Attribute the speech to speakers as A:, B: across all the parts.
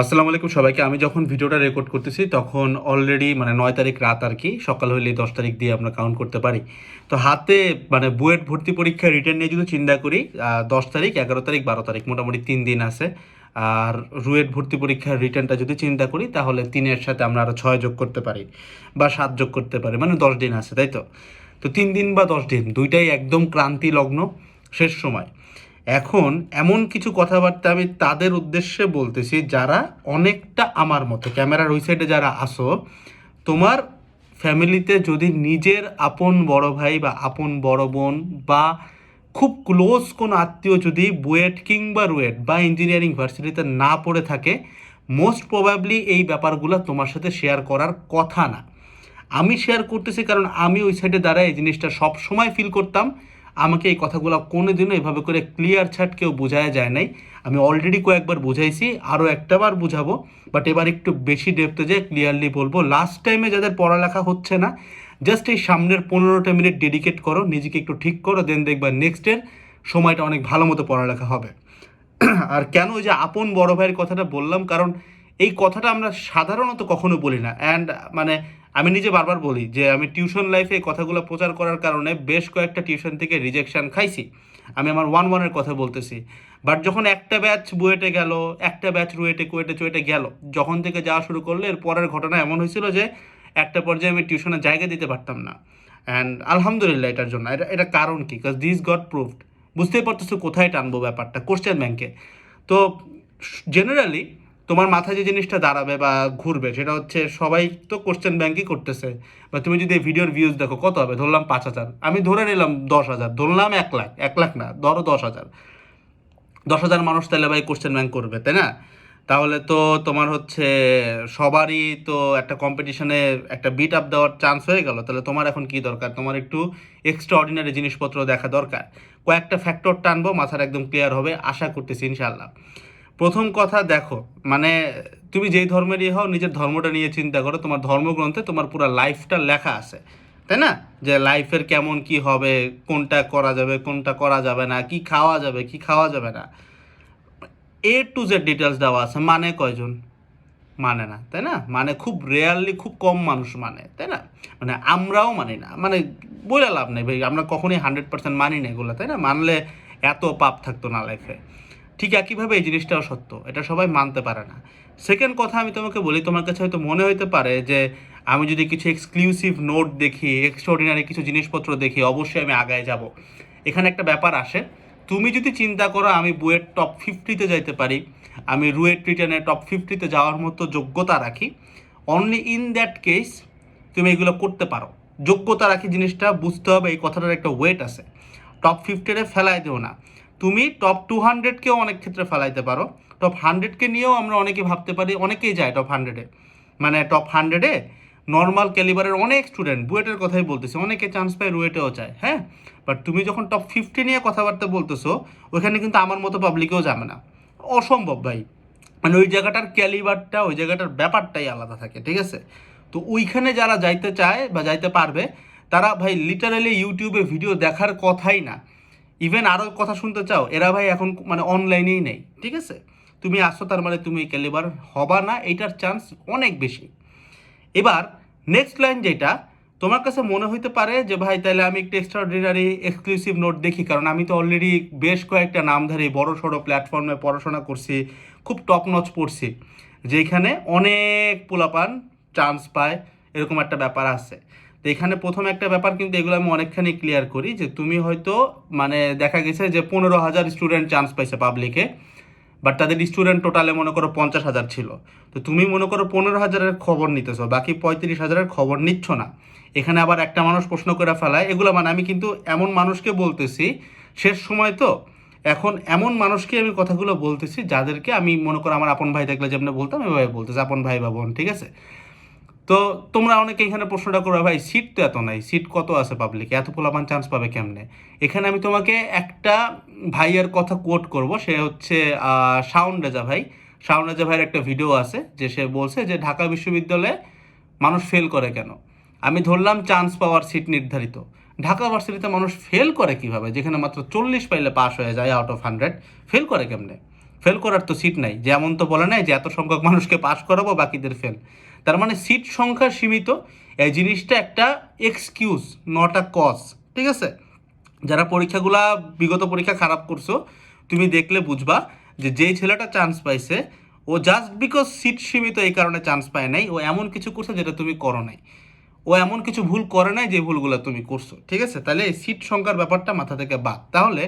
A: আসসালামু আলাইকুম সবাইকে। আমি যখন ভিডিওটা রেকর্ড করতেছি, তখন অলরেডি মানে নয় তারিখ রাত আর কি সকাল হলে দশ তারিখ দিয়ে আমরা কাউন্ট করতে পারি। তো হাতে মানে বুয়েট ভর্তি পরীক্ষা রিটার্ন নিয়ে যদি চিন্তা করি দশ তারিখ, এগারো তারিখ, বারো তারিখ, মোটামুটি তিন দিন আছে। আর রুয়েট ভর্তি পরীক্ষার রিটার্নটা যদি চিন্তা করি, তাহলে তিনের সাথে আমরা আরও ছয় যোগ করতে পারি বা সাত যোগ করতে পারি মানে দশ দিন আছে, তাই তো? তো তিন দিন বা দশ দিন, দুইটাই একদম ক্রান্তি লগ্ন শেষ সময়। এখন এমন কিছু কথাবার্তা আমি তাদের উদ্দেশ্যে বলতেছি যারা অনেকটা আমার মতো, ক্যামেরার ওই সাইডে যারা আসো তোমার ফ্যামিলিতে যদি নিজের আপন বড় ভাই বা আপন বড় বোন বা খুব ক্লোজ কোনো আত্মীয় যদি বুয়েট কিংবা রুয়েট বা ইঞ্জিনিয়ারিং ভার্সিটিতে না পড়ে থাকে মোস্ট প্রবাবলি এই ব্যাপারগুলো তোমার সাথে শেয়ার করার কথা না। আমি শেয়ার করতেছি কারণ আমি ওই সাইডে দ্বারা এই জিনিসটা সব সময় ফিল করতাম। আমাকে এই কথাগুলো কোনোদিনও এভাবে করে ক্লিয়ার ছাট কেউ বোঝায় যায় নাই। আমি অলরেডি কয়েকবার বুঝাইছি, আরও একটাবার বুঝাবো বাট এবার একটু বেশি ডেপতে যেয়ে ক্লিয়ারলি বলব। লাস্ট টাইমে যাদের পড়ালেখা হচ্ছে না জাস্ট এই সামনের পনেরোটা মিনিট ডেডিকেট করো, নিজেকে একটু ঠিক করো দেন দেখবা নেক্সটের সময়টা অনেক ভালো মতো পড়ালেখা হবে। আর কেন ওই যে আপন বড় ভাইয়ের কথাটা বললাম? কারণ এই কথাটা আমরা সাধারণত কখনো বলি না। অ্যান্ড মানে আমি নিজে বারবার বলি যে আমি টিউশন লাইফে এই কথাগুলো প্রচার করার কারণে বেশ কয়েকটা টিউশন থেকে রিজেকশন খাইছি। আমি আমার ওয়ান ওয়ানের কথা বলতেছি। বাট যখন একটা ব্যাচ বুয়েটে গেল, একটা ব্যাচ রুয়েটে, কুয়েটে, চুয়েটে গেল, যখন থেকে যাওয়া শুরু করলে এর পরের ঘটনা এমন হয়েছিল যে একটা পর্যায়ে আমি টিউশনের জায়গা দিতে পারতাম না। অ্যান্ড আলহামদুলিল্লাহ এটার জন্য। এটা এটা কারণ কি? বিকজ দিস গট প্রুভড বুঝতেই পারতেছো কোথায় টানবো ব্যাপারটা কোশ্চেন ব্যাংকে তো জেনারেলি তোমার মাথায় যে জিনিসটা দাঁড়াবে বা ঘুরবে, সেটা হচ্ছে সবাই তো কোশ্চেন ব্যাংকই করতেছে। বা তুমি যদি এই ভিডিওর ভিউজ দেখো, কত হবে? ধরলাম পাঁচ হাজার। আমি ধরে নিলাম দশ হাজার, ধরলাম এক লাখ এক লাখ না, ধরো দশ হাজার। দশ হাজার মানুষ তাহলে ভাই কোশ্চেন ব্যাংক করবে, তাই না? তাহলে তো তোমার হচ্ছে সবারই তো একটা কম্পিটিশনে একটা বিট আপ দেওয়ার চান্স হয়ে গেল। তাহলে তোমার এখন কি দরকার? তোমার একটু এক্সট্রা অর্ডিনারি জিনিসপত্র দেখা দরকার। কয়েকটা ফ্যাক্টর টানবো মাথার একদম ক্লিয়ার হবে। আশা করতেছি ইনশাল্লাহ প্রথম কথা দেখো মানে তুমি যেই ধর্মেরই হও, নিজের ধর্মটা নিয়ে চিন্তা করো, তোমার ধর্মগ্রন্থে তোমার পুরো লাইফটা লেখা আছে, তাই না? যে লাইফের কেমন কি হবে, কোনটা করা যাবে, কোনটা করা যাবে না, কি খাওয়া যাবে, কি খাওয়া যাবে না। এ টু জেড ডিটেলস দেওয়া আছে মানে কয়জন? মানে না, তাই না? মানে খুব রেয়ারলি খুব কম মানুষ মানে তাই না? মানে আমরাও মানি না মানে বলে লাভ নেই ভাই, আমরা কখনোই হান্ড্রেড পার্সেন্ট মানি না এগুলো, তাই না? মানলে এত পাপ থাকতো না লাইফে ঠিক একইভাবে এই জিনিসটাও সত্য, এটা সবাই মানতে পারে না। সেকেন্ড কথা আমি তোমাকে বলি, তোমার কাছে হয়তো মনে হতে পারে যে আমি যদি কিছু এক্সক্লুসিভ নোট দেখি এক্সট্রাঅর্ডিনারি কিছু জিনিসপত্র দেখি, অবশ্যই আমি আগায় যাব। এখানে একটা ব্যাপার আসে, তুমি যদি চিন্তা করো আমি বুয়েট টপ ফিফটিতে যাইতে পারি, আমি রুয়েট রিটার্নে টপ ফিফটিতে যাওয়ার মতো যোগ্যতা রাখি অনলি ইন দ্যাট কেস তুমি এগুলো করতে পারো। যোগ্যতা রাখি জিনিসটা, বুঝতে হবে এই কথাটার একটা ওয়েট আছে। টপ ফিফটিতে ফেলাই দিও না। তুমি টপ টু হান্ড্রেডকেও অনেক ক্ষেত্রে ফেলাইতে পারো। টপ হান্ড্রেডকে নিয়েও আমরা অনেকে ভাবতে পারি, অনেকেই যায় টপ হান্ড্রেডে মানে টপ হান্ড্রেডে নর্মাল ক্যালিবারের অনেক স্টুডেন্ট বুয়েটের কথাই বলতেছি, অনেকে চান্স পায় রুয়েটেও চায় হ্যাঁ? বাট তুমি যখন টপ ফিফটি নিয়ে কথাবার্তা বলতেছো ওইখানে কিন্তু আমার মতো পাবলিকেও যাবে না। অসম্ভব ভাই। মানে ওই জায়গাটার ক্যালিবারটা ওই জায়গাটার ব্যাপারটাই আলাদা থাকে, ঠিক আছে? তো ওইখানে যারা যাইতে চায় বা যাইতে পারবে, তারা ভাই লিটারালি ইউটিউবে ভিডিও দেখার কথাই না। ইভেন আরও কথা শুনতে চাও, এরা ভাই এখন মানে অনলাইনেই নেই, ঠিক আছে? তুমি আসো, তার মানে তুমি ক্যালিবার হবা না, এইটার চান্স অনেক বেশি। এবার নেক্সট লাইন যেটা, তোমার কাছে মনে হইতে পারে যে ভাই তাহলে আমি একটু এক্সট্রাঅর্ডিনারি এক্সক্লুসিভ নোট দেখি, কারণ আমি তো অলরেডি বেশ কয়েকটা নামধারী বড় সড়ো প্ল্যাটফর্মে পড়াশোনা করছি, খুব টপ নচ পড়ছি, যেখানে অনেক পোলাপান চান্স পায়, এরকম একটা ব্যাপার আছে। তো এখানে প্রথম একটা ব্যাপার কিন্তু এগুলো আমি অনেকখানি ক্লিয়ার করি যে তুমি হয়তো মানে দেখা গেছে যে পনেরো হাজার স্টুডেন্ট চান্স পাইছে পাবলিকে বাট তাদের স্টুডেন্ট টোটালে মনে করো পঞ্চাশ হাজার ছিল। তো তুমি মনে করো পনেরো হাজারের খবর নিতেছো, বাকি পঁয়ত্রিশ হাজারের খবর নিচ্ছ না। এখানে আবার একটা মানুষ প্রশ্ন করে ফেলায়, এগুলো মানে আমি কিন্তু এমন মানুষকে বলতেছি, শেষ সময় তো, এখন এমন মানুষকে আমি কথাগুলো বলতেছি যাদেরকে আমি মনে করো আমার আপন ভাই থাকলে যেমন বলতাম, এভাবে বলতেছি, আপন ভাই বা বোন, ঠিক আছে? তো তোমরা অনেকে এখানে প্রশ্নটা করবে ভাই সিট তো এত নাই সিট কত আছে পাবলিকে এত পোলাপান চান্স পাবে কেমনে? এখানে আমি তোমাকে একটা ভাইয়ের কথা কোট করব, সে হচ্ছে শাওন রেজা ভাই। শাওন রেজা ভাইয়ের একটা ভিডিও আছে, যে সে বলছে যে, ঢাকা বিশ্ববিদ্যালয়ে মানুষ ফেল করে কেন? আমি ধরলাম চান্স পাওয়ার সিট নির্ধারিত। ঢাকা ভার্সিটিতে মানুষ ফেল করে কীভাবে? যেখানে মাত্র চল্লিশ পাইলে পাস হয়ে যায় আউট অফ হান্ড্রেড ফেল করে কেমনে? ফেল করার তো সিট নাই। যেমন তো বলে নাই যে, এত সংখ্যক মানুষকে পাস করাবো, বাকিদের ফেল তার মানে সিট সংখ্যা সীমিত, এই জিনিসটা একটা এক্সকিউজ নট আ কজ ঠিক আছে? যারা পরীক্ষাগুলা, বিগত পরীক্ষা খারাপ করছ, তুমি দেখলে বুঝবা যে যেই ছেলেটা চান্স পাইছে, ও জাস্ট বিকজ সিট সীমিত এই কারণে চান্স পায় নাই, ও এমন কিছু করছে যেটা তুমি করো নাই। ও এমন কিছু ভুল করে নাই যে ভুলগুলো তুমি করছ, ঠিক আছে? তাহলে সিট সংখ্যার ব্যাপারটা মাথা থেকে বাদ। তাহলে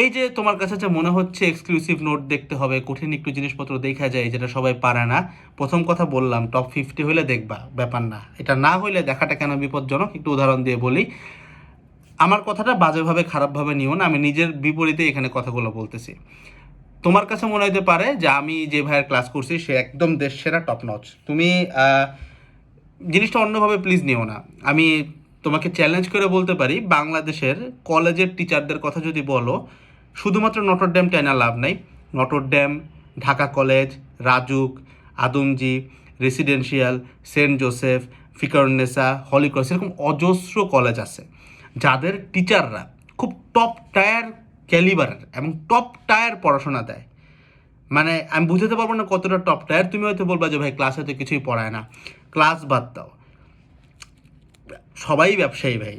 A: এই যে তোমার কাছে যে মনে হচ্ছে এক্সক্লুসিভ নোট দেখতে হবে, কঠিন একটু জিনিসপত্র দেখা যায় যেটা সবাই পারে না, প্রথম কথা বললাম টপ ফিফটি হলে দেখবা, ব্যাপার না। এটা না হইলে দেখাটা কেন বিপজ্জনক? একটু উদাহরণ দিয়ে বলি। আমার কথাটা বাজেভাবে, খারাপভাবে নিও না, আমি নিজের বিপরীতে এখানে কথাগুলো বলতেছি। তোমার কাছে মনে হতে পারে যে আমি যে ভাইয়ের ক্লাস করছি, সে একদম দেশ সেরা টপ নচ তুমি জিনিসটা অন্যভাবে প্লিজ নিও না। আমি তোমাকে চ্যালেঞ্জ করে বলতে পারি, বাংলাদেশের কলেজের টিচারদের কথা যদি বলো, শুধুমাত্র নটর ড্যাম টেনা লাভ নাই। Notre Dame Dhaka college, Rajuk, Adamjee residential Saint Joseph, Viqarunnisa holy cross এরকম অজস্র কলেজ আছে। যাদের টিচাররা খুব টপ টায়ার ক্যালিবারের এবং টপ টায়ার পড়াশোনা দেয়। মানে আমি বুঝাতে পারব না কতটা টপ টায়ার তুমি হয়তো বলবা যে ভাই ক্লাসে তো কিছুই পড়ায় না। ক্লাস বাদ দাও। সবাই ব্যবসায়ী ভাই।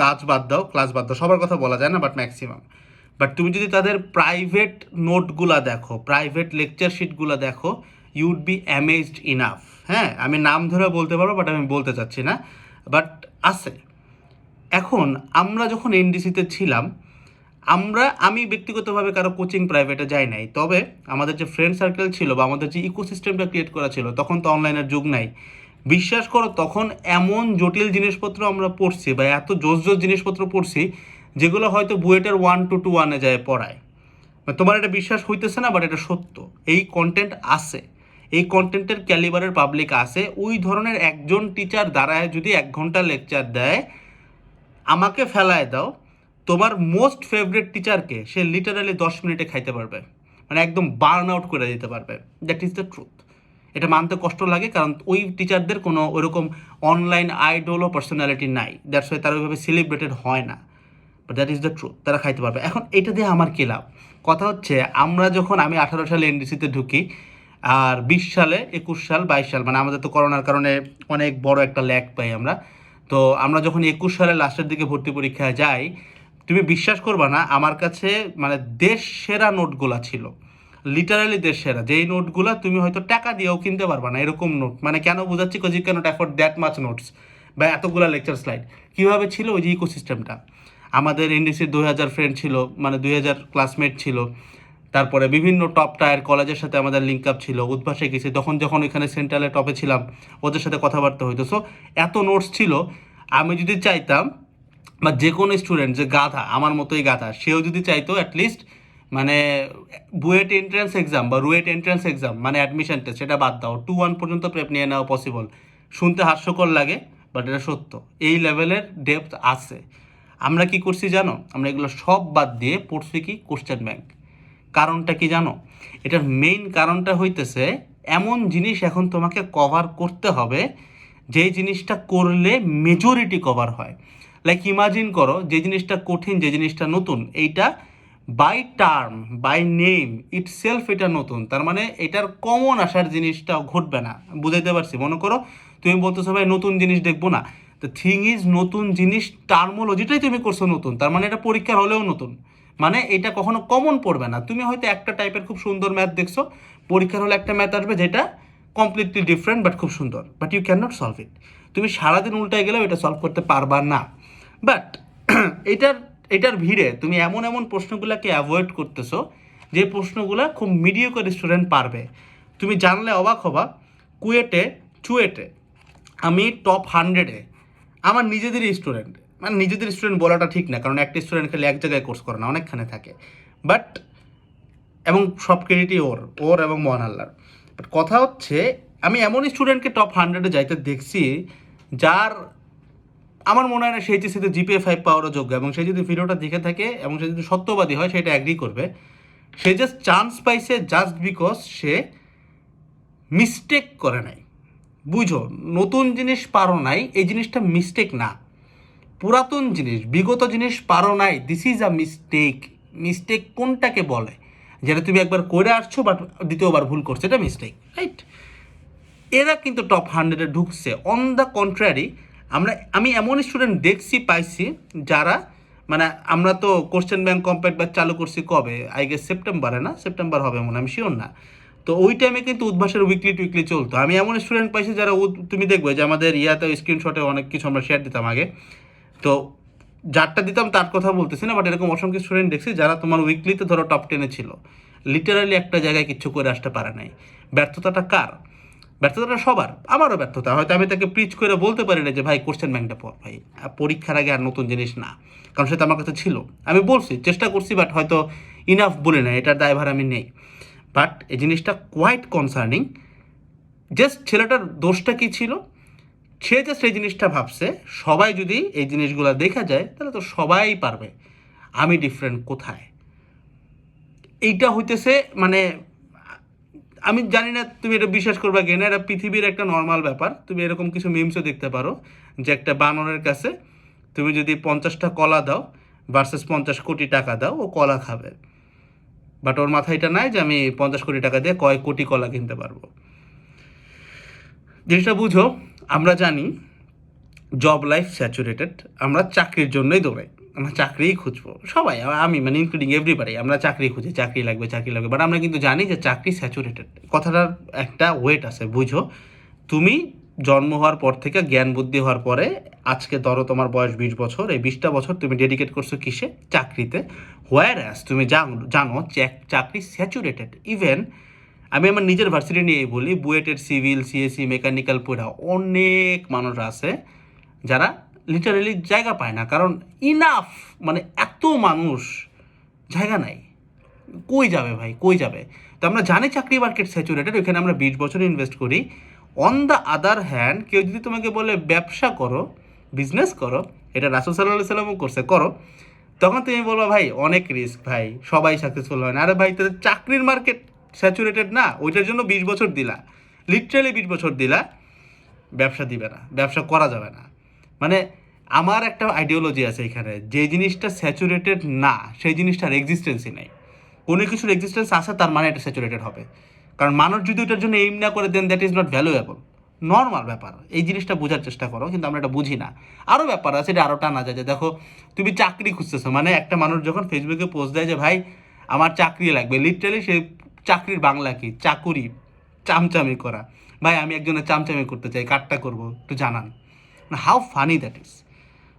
A: কাজ বাদ দাও ক্লাস বাদ দাও, সবার কথা বলা যায় না বাট ম্যাক্সিমাম বাট তুমি যদি তাদের প্রাইভেট নোটগুলা দেখো প্রাইভেট লেকচার শিটগুলো দেখো ইউড বি অ্যামেজড ইনাফ হ্যাঁ আমি নাম ধরে বলতে পারব বাট আমি বলতে চাচ্ছি না। বাট আছে। এখন আমরা যখন এনডিসিতে ছিলাম, আমরা, আমি ব্যক্তিগতভাবে কারও কোচিং প্রাইভেটে যাই নাই, তবে আমাদের যে ফ্রেন্ড সার্কেল ছিল বা আমাদের যে ইকোসিস্টেমটা ক্রিয়েট করা ছিল, তখন তো অনলাইনের যুগ নাই। বিশ্বাস করো, তখন এমন জটিল জিনিসপত্র আমরা পড়ছি বা এত জোস জোস জিনিসপত্র পড়ছি, যেগুলো হয়তো বুয়েটের ওয়ান টু টু ওয়ানে যায় পড়ায়। তোমার এটা বিশ্বাস হইতেছে না বাট এটা সত্য। এই কন্টেন্ট আছে। এই কন্টেন্টের ক্যালিবারের পাবলিক আছে। ওই ধরনের একজন টিচার দাঁড়ায়, যদি এক ঘণ্টা লেকচার দেয়, আমাকে ফেলায় দাও, তোমার মোস্ট ফেভারিট টিচারকে সে লিটারালি দশ মিনিটে খাইতে পারবে। মানে একদম বার্ন আউট করে দিতে পারবে। দ্যাট ইজ দ্য ট্রুথ এটা মানতে কষ্ট লাগে, কারণ ওই টিচারদের কোনো ওইরকম অনলাইন আইডল ও পার্সোনালিটি নাই। দ্যাটস ওয়াই তারা ওইভাবে সেলিব্রেটেড হয় না। But that is the truth তারা খাইতে পারবে। এখন এটা দিয়ে আমার কী লাভ? কথা হচ্ছে, আমরা যখন আমি আঠারো সালে এনডিসিতে ঢুকি, আর বিশ সালে, একুশ সাল, বাইশ সাল মানে আমাদের তো করোনার কারণে অনেক বড় একটা ল্যাক পাই আমরা। তো আমরা যখন একুশ সালের লাস্টের দিকে ভর্তি পরীক্ষায় যাই, তুমি বিশ্বাস করবা না, আমার কাছে মানে দেশ সেরা নোটগুলা ছিল। লিটারালি দেশ সেরা। যেই নোটগুলা তুমি হয়তো টাকা দিয়েও কিনতে পারবা না, এরকম নোট। মানে কেন বোঝাচ্ছি? Cause you can't afford that much notes বা এতগুলা লেকচার স্লাইড কীভাবে ছিল ওই যে ইকোসিস্টেমটা আমাদের এনডিসির দুই হাজার ফ্রেন্ড ছিল মানে দুই হাজার ক্লাসমেট ছিল। তারপরে বিভিন্ন টপ টায়ার কলেজের সাথে আমাদের লিঙ্ক আপ ছিল, উদ্ভাসে গেছি। তখন যখন এখানে সেন্ট্রালে টপে ছিলাম, ওদের সাথে কথাবার্তা হইতো। সো এত নোটস ছিল, আমি যদি চাইতাম বা যে কোনো স্টুডেন্ট যে গাধা, আমার মতোই গাধা, সেও যদি চাইতো অ্যাটলিস্ট মানে বুয়েট এন্ট্রান্স এক্সাম বা রুয়েট এন্ট্রান্স এক্সাম মানে অ্যাডমিশন টেস্ট সেটা বাদ দাও। টু ওয়ান পর্যন্ত প্রেপ নিয়ে নেওয়া পসিবল শুনতে হাস্যকর লাগে বাট এটা সত্য। এই লেভেলের ডেপথ আছে। আমরা কি করছি জানো? আমরা এগুলো সব বাদ দিয়ে পড়ছি কি? কোশ্চেন ব্যাংক কারণটা কি জানো? এটার মেইন কারণটা হইতেছে, এমন জিনিস এখন তোমাকে কভার করতে হবে যে জিনিসটা করলে মেজরিটি কভার হয়। লাইক ইমাজিন করো, যে জিনিসটা কঠিন, যে জিনিসটা নতুন, এইটা by term by name itself এটা নতুন। তার মানে এটার কমন আসার জিনিসটা ঘটবে না। বুঝাইতে পারছি? মনে করো, তুমি বলতেছো, ভাই, নতুন জিনিস দেখব না। তো থিং ইজ নতুন জিনিস টার্মোলজিটাই তুমি করছ নতুন। তার মানে এটা পরীক্ষার হলেও নতুন। মানে এটা কখনো কমন পড়বে না। তুমি হয়তো একটা টাইপের খুব সুন্দর ম্যাথ দেখছ, পরীক্ষার হলে একটা ম্যাথ আসবে যেটা কমপ্লিটলি ডিফারেন্ট বাট খুব সুন্দর। But you can not solve it তুমি সারাদিন উল্টায় গেলেও এটা সলভ করতে পারবা না। বাট এটার এটার ভিড়ে তুমি এমন এমন প্রশ্নগুলোকে অ্যাভয়েড করতেছো, যে প্রশ্নগুলো খুব মিডিওকার স্টুডেন্ট পারবে। তুমি জানলে অবাক হবা, কুয়েটে, চুয়েটে, আমি টপ হান্ড্রেডে আমার নিজেদেরই স্টুডেন্ট মানে নিজেদের স্টুডেন্ট বলাটা ঠিক না, কারণ একটা স্টুডেন্ট খালি এক জায়গায় কোর্স করে না, অনেকখানে থাকে। বাট এবং সব ক্রেডিটই ওর ওর এবং মহান আল্লাহর বাট কথা হচ্ছে, আমি এমন স্টুডেন্টকে টপ হান্ড্রেডে যাইতে দেখছি, যার আমার মনে হয় না সেই চেষ্টিতে জিপিএ ফাইভ পাওয়ারও যোগ্য, এবং সে যদি ভিডিওটা দেখে থাকে, এবং সে যদি সত্যবাদী হয়, সেটা অ্যাগ্রি করবে। সে জাস্ট চান্স পাইছে জাস্ট বিকজ সে মিস্টেক করে নাই। বুঝো নতুন জিনিস পারো নাই, এই জিনিসটা মিস্টেক না। পুরাতন জিনিস, বিগত জিনিস পারো নাই। This is a mistake mistake কোনটাকে বলে? যেটা তুমি একবার করে আসছো বাট দ্বিতীয়বার ভুল করছ, এটা মিস্টেক রাইট এরা কিন্তু টপ হান্ড্রেডে ঢুকছে। অন দ্য কন্ট্রারি আমরা, আমি এমন স্টুডেন্ট দেখছি পাইছি, যারা মানে আমরা তো কোশ্চেন ব্যাংক কম্প্যাক্ট ব্যাচ চালু করছি কবে? আই গেস সেপ্টেম্বরে না? সেপ্টেম্বর হবে মনে আমি শিওর না। তো ওই টাইমে কিন্তু উদ্ভাসের উইকলি টুইকলি চলতো। আমি এমন স্টুডেন্ট পাইছি যারা তুমি দেখবে যে আমাদের ইয়াতে স্ক্রিনশটে অনেক কিছু আমরা শেয়ার দিতাম আগে। তো যারটা দিতাম তার কথা বলতেছি না বাট এরকম অসংখ্য স্টুডেন্ট দেখছি যারা তোমার উইকলিতে ধরো টপ টেনে ছিল। লিটারালি একটা জায়গায় কিচ্ছু করে আসতে পারে নাই। ব্যর্থতাটা কার? ব্যর্থতাটা সবার, আমারও ব্যর্থতা। হয়তো আমি তাকে প্রিচ করে বলতে পারি না যে, ভাই কোশ্চেন ব্যাংকটা পড়, ভাই। পরীক্ষার আগে আর নতুন জিনিস না। কারণ সেটা আমার কাছে ছিল। আমি বলছি, চেষ্টা করছি বাট হয়তো ইনাফ বলে না এটার দায়ভার আমি নেই। বাট এই জিনিসটা কোয়াইট কনসার্নিং জাস্ট ছেলেটার দোষটা কি ছিল? সে জাস্ট এই জিনিসটা ভাবছে, সবাই যদি এই জিনিসগুলো দেখা যায়, তাহলে তো সবাই পারবে। আমি ডিফারেন্ট কোথায়? এইটা হইতেছে মানে আমি জানি না তুমি এটা বিশ্বাস করবে কি না, এটা পৃথিবীর একটা নর্মাল ব্যাপার। তুমি এরকম কিছু মিমসও দেখতে পারো, যে একটা বানরের কাছে তুমি যদি পঞ্চাশটা কলা দাও ভার্সেস পঞ্চাশ কোটি টাকা দাও, ও কলা খাবে। বাট ওর মাথায় এটা নাই যে আমি পঞ্চাশ কোটি টাকা দিয়ে কয় কোটি কলা কিনতে পারব। জিনিসটা বুঝো, আমরা জানি জব লাইফ স্যাচুরেটেড আমরা চাকরির জন্যই দৌড়াই। আমরা চাকরিই খুঁজবো। সবাই, আমি মানে ইনক্লুডিং এভরিবাডি আমরা চাকরি খুঁজি, চাকরি লাগবে চাকরি লাগবে। বাট আমরা কিন্তু জানি যে চাকরি স্যাচুরেটেড কথাটার একটা ওয়েট আছে, বুঝো? তুমি জন্ম হওয়ার পর থেকে জ্ঞান বুদ্ধি হওয়ার পরে, আজকে ধরো তোমার বয়স বিশ বছর, এই বিশটা বছর তুমি ডেডিকেট করছ কিসে? চাকরিতে। হোয়ার অ্যাস তুমি জানো চাকরি স্যাচুরেটেড ইভেন আমি আমার নিজের ভার্সিটি নিয়েই বলি, বুয়েটের সিভিল সিএসসি মেকানিক্যাল পড়া অনেক মানুষ আছে যারা লিটারালি জায়গা পায় না, কারণ ইনাফ মানে এত মানুষ জায়গা নাই। কই যাবে ভাই, কই যাবে? তো আমরা জানি চাকরি মার্কেট স্যাচুরেটেড ওইখানে আমরা বিশ বছর ইনভেস্ট করি। অন দ্য আদার হ্যান্ড কেউ যদি তোমাকে বলে ব্যবসা করো বিজনেস করো, এটা রাসুল সাল্লাহ সাল্লামও করছে, করো। তখন তুমি বলব, ভাই, অনেক রিস্ক ভাই, সবাই সাকসেসফুল হয় না। আরে ভাই তোদের চাকরির মার্কেট স্যাচুরেটেড না, ওইটার জন্য বিশ বছর দিলা। লিটারালি বিশ বছর দিলা, ব্যবসা দিবে না, ব্যবসা করা যাবে না। মানে আমার একটা আইডিওলজি আছে এখানে, যে জিনিসটা স্যাচুরেটেড না, সেই জিনিসটার এক্সিস্টেন্সই নাই। কোনো কিছুর এক্সিস্টেন্স আছে, তার মানে এটা স্যাচুরেটেড হবে। কারণ মানুষ যদি ওটার জন্য এইম না করে then that is not valuable normal ব্যাপার, এই জিনিসটা বোঝার চেষ্টা করো, কিন্তু আমরা এটা বুঝি না। আরও ব্যাপার আছে, এটা আরও টানা যায় যে দেখো, তুমি চাকরি খুঁজতেছো মানে একটা মানুষ যখন ফেসবুকে পোস্ট দেয় যে, ভাই, আমার চাকরি লাগবে। লিটারালি সে চাকরির বাংলা কি? চাকুরি, চামচামি করা। ভাই, আমি একজনের চামচামি করতে চাই কাটটা করব, একটু জানান। হাউ ফানি দ্যাট ইজ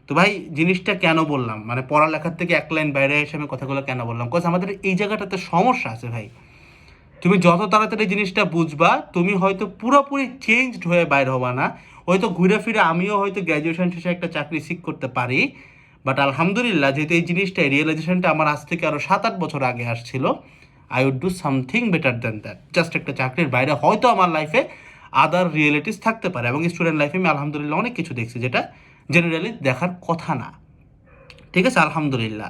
A: তো ভাই, জিনিসটা কেন বললাম? মানে পড়ালেখার থেকে এক লাইন বাইরে এসে আমি কথাগুলো কেন বললাম? কজ আমাদের এই জায়গাটাতে সমস্যা আছে ভাই। তুমি যত তাড়াতাড়ি জিনিসটা বুঝবা, তুমি হয়তো পুরোপুরি চেঞ্জড হয়ে বাইর হবা না। হয়তো ঘুরে ফিরে আমিও হয়তো গ্র্যাজুয়েশন শেষে একটা চাকরি শিখ করতে পারি। বাট আলহামদুলিল্লাহ, যেহেতু এই জিনিসটা রিয়েলাইজেশনটা আমার আজ থেকে আরও সাত, আট বছর আগে আসছিল I would do something better than that just একটা চাকরির বাইরে হয়তো আমার লাইফে আদার রিয়েলিটিস থাকতে পারে এবং স্টুডেন্ট লাইফে আমি আলহামদুলিল্লাহ অনেক কিছু দেখছি যেটা জেনারেলি দেখার কথা না। ঠিক আছে? আলহামদুলিল্লাহ।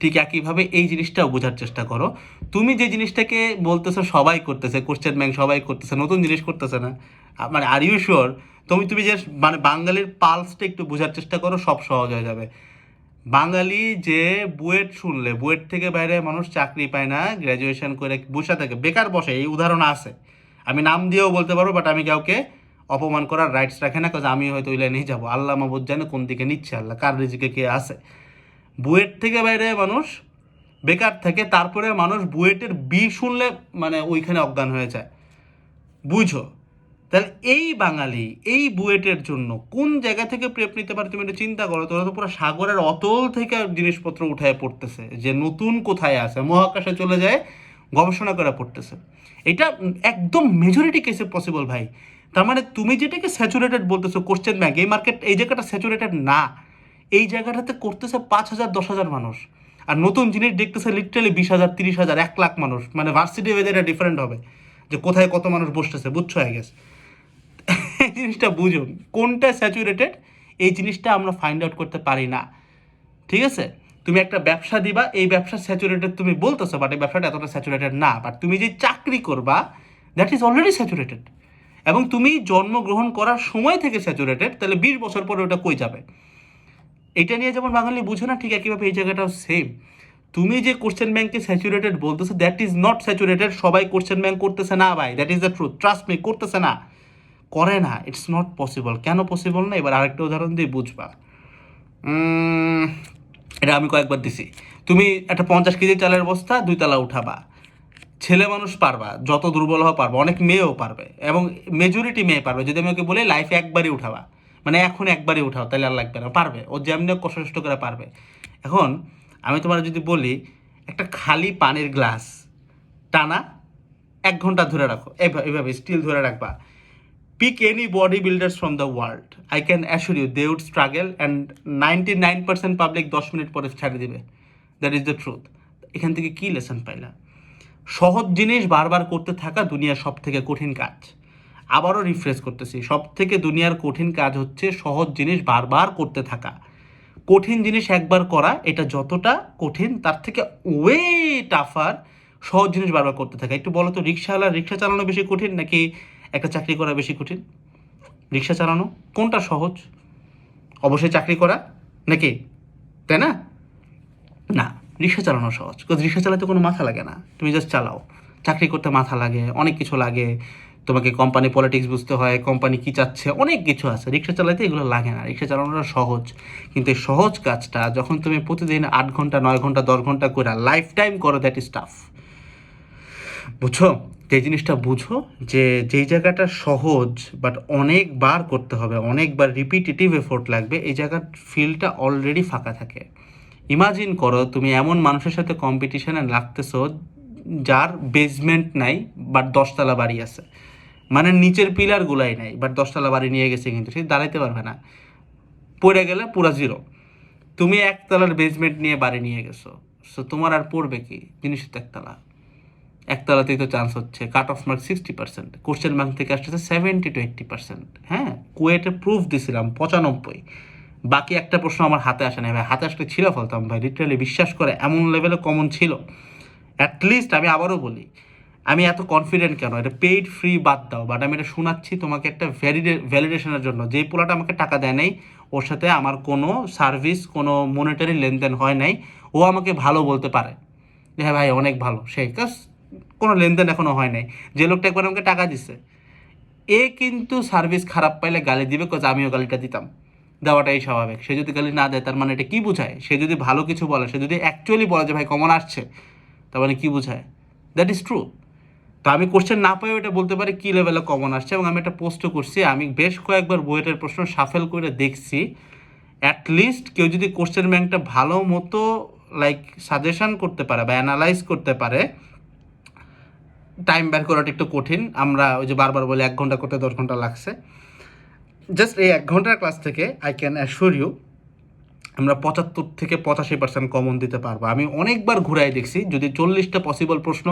A: ঠিক একইভাবে এই জিনিসটাও বোঝার চেষ্টা করো। তুমি যে জিনিসটাকে বলতেছো সবাই করতেছে কোশ্চেন ব্যাংক সবাই করতেছে, নতুন জিনিস করতেছে না। মানে আর ইউ শিওর তুমি তুমি যে মানে বাঙালির পালসটা একটু বোঝার চেষ্টা করো, সব সহজ হয়ে যাবে। বাঙালি যে বুয়েট শুনলে, বুয়েট থেকে বাইরে মানুষ চাকরি পায় না গ্র্যাজুয়েশন করে বসে থাকে, বেকার বসে, এই উদাহরণ আছে। আমি নাম দিয়েও বলতে পারব বাট আমি কাউকে অপমান করার রাইটস রাখে না কাজ আমি হয়তো ওই লাইনেই যাব। আল্লাহ মাহবুদ জানে কোন দিকে নিচ্ছে আল্লাহ, কার রিজিকে কে আছে। বুয়েট থেকে বাইরে মানুষ, বেকার থাকে, তারপরে মানুষ বুয়েটের বি শুনলে মানে ওইখানে অজ্ঞান হয়ে যায়। বুঝো? তাহলে এই বাঙালি, এই বুয়েটের জন্য কোন জায়গা থেকে প্রেপ নিতে পারে তুমি একটু চিন্তা করো, তোরা তো পুরো সাগরের অতল থেকে জিনিসপত্র উঠায় পড়তেছে, যে নতুন কোথায় আছে, মহাকাশে চলে যায়, গবেষণা করে পড়তেছে। এটা একদম মেজরিটি কেসে পসিবল ভাই। তার মানে তুমি যেটাকে স্যাচুরেটেড বলতেছো কোশ্চেন ব্যাংক এই মার্কেট এই জায়গাটা স্যাচুরেটেড না। এই জায়গাটাতে করতেছে পাঁচ হাজার, দশ হাজার মানুষ। আর নতুন জিনিস দেখতেছে লিটারালি বিশ হাজার, তিরিশ হাজার, এক লাখ মানুষ। মানে ভার্সিটি ওয়েদার এটা ডিফারেন্ট হবে। যে কোথায় কত মানুষ বসতেছে, বুঝছ আই গেস এই জিনিসটা বুঝো। কোনটা স্যাচুরেটেড এই জিনিসটা আমরা ফাইন্ড আউট করতে পারি না। ঠিক আছে? তুমি একটা ব্যবসা দিবা, এই ব্যবসা স্যাচুরেটেড তুমি বলতেছো বাট এই ব্যবসাটা এতটা স্যাচুরেটেড না। বাট তুমি যে চাকরি করবা দ্যাট ইজ অলরেডি স্যাচুরেটেড এবং তুমি জন্মগ্রহণ করার সময় থেকে স্যাচুরেটেড তাহলে বিশ বছর পরে ওটা কই যাবে? এটা নিয়ে যেমন বাঙালি বুঝে না, ঠিক একইভাবে এই জায়গাটাও সেম তুমি যে কোশ্চেন ব্যাংকে স্যাচুরেটেড বলতেছো দ্যাট ইজ নট স্যাচুরেটেড সবাই কোশ্চেন ব্যাংক করতেছে না ভাই that is the truth trust me করতেছে না। করে না ইটস নট পসিবল কেন পসিবল না? এবার আরেকটা উদাহরণ দিয়ে বুঝবা। এটা আমি কয়েকবার দিছি। তুমি একটা পঞ্চাশ কেজি চালের বস্তা, দুই তালা উঠাবা। ছেলে মানুষ পারবা, যত দুর্বল হওয়া পারবা, অনেক মেয়েও পারবে এবং মেজরিটি মেয়ে পারবে। যদি আমি ওকে বলি লাইফে একবারই উঠাবা। মানে এখন একবারই উঠাও, তাহলে আর লাগবে না, পারবে। ও যেমনি কষ্ট করে পারবে। এখন আমি তোমার যদি বলি, একটা খালি পানির গ্লাস টানা এক ঘণ্টা ধরে রাখো। এভাবে এভাবে স্টিল ধরে রাখবা। Pick any bodybuilders from the world. I can assure you, they would struggle and 99% public দশ মিনিট পরে ছাড়ে দিবে। দ্যাট ইজ দ্য ট্রুথ এখান থেকে কি লেসন পাইলা? সহজ জিনিস বারবার করতে থাকা দুনিয়ার সব থেকে কঠিন কাজ। আবারও রিফ্রেশ করতেছি সব থেকে দুনিয়ার কঠিন কাজ হচ্ছে সহজ জিনিস বারবার করতে থাকা। কঠিন জিনিস একবার করা, এটা যতটা কঠিন, তার থেকে ওয়ে টাফার সহজ জিনিস বারবার করতে থাকা। একটু বলো তো, রিক্সাওয়ালা রিক্সা চালানো বেশি কঠিন নাকি একটা চাকরি করা বেশি কঠিন? রিক্সা চালানো কোনটা সহজ? অবশ্যই চাকরি করা নাকি? তাই না? না, রিক্সা চালানো সহজ। কারণ রিক্সা চালাতে কোনো মাথা লাগে না। তুমি জাস্ট চালাও। চাকরি করতে মাথা লাগে, অনেক কিছু লাগে। তোমাকে কোম্পানি পলিটিক্স বুঝতে হয় কোম্পানি কি চাচ্ছে, অনেক কিছু আছে। রিক্সা চালাতে এগুলো লাগে না। রিক্সা চালানোটা সহজ। কিন্তু এই সহজ কাজটা যখন তুমি প্রতিদিন আট ঘণ্টা, নয় ঘণ্টা, দশ ঘণ্টা করে লাইফ টাইম করো দ্যাট ইজ টাফ বুঝছ? যে জিনিসটা বুঝো যে যেই জায়গাটা সহজ বাট অনেকবার করতে হবে, অনেকবার রিপিটেটিভ এফোর্ট লাগবে, এই জায়গার ফিল্ডটা অলরেডি ফাঁকা থাকে। ইমাজিন করো তুমি এমন মানুষের সাথে কম্পিটিশানে লাগতেছো যার বেসমেন্ট নাই বাট দশতলা বাড়ি আছে। মানে নিচের পিলারগুলাই নাই বাট দশতলা বাড়ি নিয়ে গেছে কিন্তু, সে দাঁড়াইতে পারবে না। পড়ে গেলে পুরা জিরো তুমি একতলার বেসমেন্ট নিয়ে বাড়ি নিয়ে গেছো সো তোমার আর পড়বে কি? জিনিসের তো একতলা। একতলাতেই তো চান্স হচ্ছে। Cut off mark sixty percent question bank থেকে আসতেছে সেভেন্টি টু এইট্টি পার্সেন্ট হ্যাঁ কুয়েটে প্রুফ দিছিলাম পঁচানব্বই। বাকি একটা প্রশ্ন আমার হাতে আসে না ভাই। হাতে আসলে ছিল ফেলতাম ভাই। লিটারালি বিশ্বাস করে, এমন লেভেলে কমন ছিল। অ্যাটলিস্ট আমি আবারও বলি, আমি এত কনফিডেন্ট কেন? এটা পেইড ফ্রি বাদ দাও। বাট আমি এটা শোনাচ্ছি তোমাকে একটা ভ্যালিডে ভ্যালিডেশনের জন্য। যেই পোলাটা আমাকে টাকা দেয় নাই, ওর সাথে আমার কোনো সার্ভিস কোনো মনিটারি লেনদেন হয় নাই। ও আমাকে ভালো বলতে পারে। হ্যাঁ ভাই, অনেক ভালো। সেই কাজ কোনো লেনদেন এখনও হয় নাই। যে লোকটা একবার আমাকে টাকা দিছে, এ কিন্তু সার্ভিস খারাপ পাইলে গালি দিবে কজ আমিও গালিটা দিতাম। দেওয়াটাই স্বাভাবিক। সে যদি গালি না দেয়, তার মানে এটা কি বোঝায়? সে যদি ভালো কিছু বলে, সে যদি অ্যাকচুয়ালি বলে যে, ভাই কমন আসছে, তার মানে কী বোঝায়? দ্যাট ইজ ট্রু তো আমি কোশ্চেন না পাইও এটা বলতে পারি কী লেভেলে কমন আসছে, এবং আমি একটা পোস্টও করছি। আমি বেশ কয়েকবার বইয়ের প্রশ্ন সাফেল করে দেখছি। অ্যাটলিস্ট কেউ যদি কোশ্চেন ব্যাংকটা ভালো মতো লাইক সাজেশন করতে পারে বা অ্যানালাইজ করতে পারে টাইম বের করাটা একটু কঠিন। আমরা ওই যে বারবার বলি, এক ঘণ্টা করতে দশ ঘণ্টা লাগছে। জাস্ট এই এক ঘণ্টার ক্লাস থেকে আই ক্যান অ্যাসিওর ইউ আমরা পঁচাত্তর থেকে পঁচাশি পার্সেন্ট কমন দিতে পারব। আমি অনেকবার ঘুরাই দেখছি, যদি চল্লিশটা পসিবল প্রশ্ন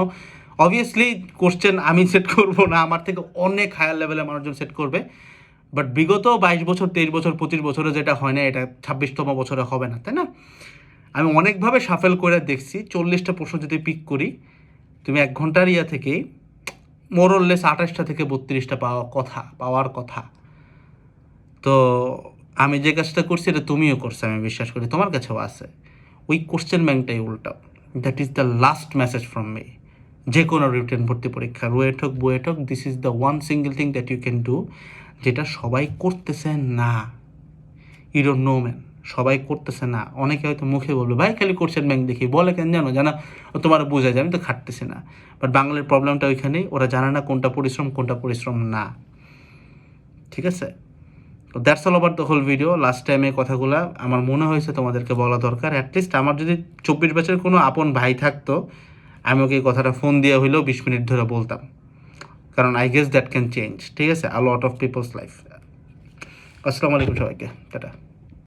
A: অবভিয়াসলি কোশ্চেন আমি সেট করব না, আমার থেকে অনেক হায়ার লেভেলের মানুষজন সেট করবে। বাট বিগত বাইশ বছর, তেইশ বছর, পঁচিশ বছরে যেটা হয় না, এটা ছাব্বিশতম বছরে হবে না, তাই না? আমি অনেকভাবে সাফেল করে দেখছি, চল্লিশটা প্রশ্ন যদি পিক করি তুমি এক ঘণ্টার ইয়া থেকে মোরললেস আঠাশটা থেকে বত্রিশটা পাওয়া কথা, পাওয়ার কথা। তো আমি যে কাজটা করছি, এটা তুমিও করছ, আমি বিশ্বাস করি। তোমার কাছেও আছে। ওই কোশ্চেন ব্যাংকটাই উল্টাও that is the last message from me যে কোনো রিটেন ভর্তি পরীক্ষা, রুয়েট হোক, বুয়েট হোক this is the one single thing that you can do যেটা সবাই করতেছে না। ইউ ডোন্ট নো ম্যান সবাই করতেছে না। অনেকে হয়তো মুখে বলবে, ভাই, খালি করছেন ব্যাংক দেখি, বলে কেন জানো? জানা, তোমার বোঝা যায়, আমি তো খাটতেছি না। বাট বাঙালির প্রবলেমটা ওইখানেই ওরা জানে না কোনটা পরিশ্রম কোনটা পরিশ্রম না। ঠিক আছে? তো that's all over the whole video last টাইমে কথাগুলো আমার মনে হয়েছে তোমাদেরকে বলা দরকার। অ্যাটলিস্ট আমার যদি চব্বিশ বছরের কোনো আপন ভাই থাকতো, আমি ওকে এই কথাটা ফোন দিয়ে হইলেও বিশ মিনিট ধরে বলতাম। কারণ I guess that can change ঠিক আছে? A lot of peoples life আসসালামু আলাইকুম সবাইকে। টাটা।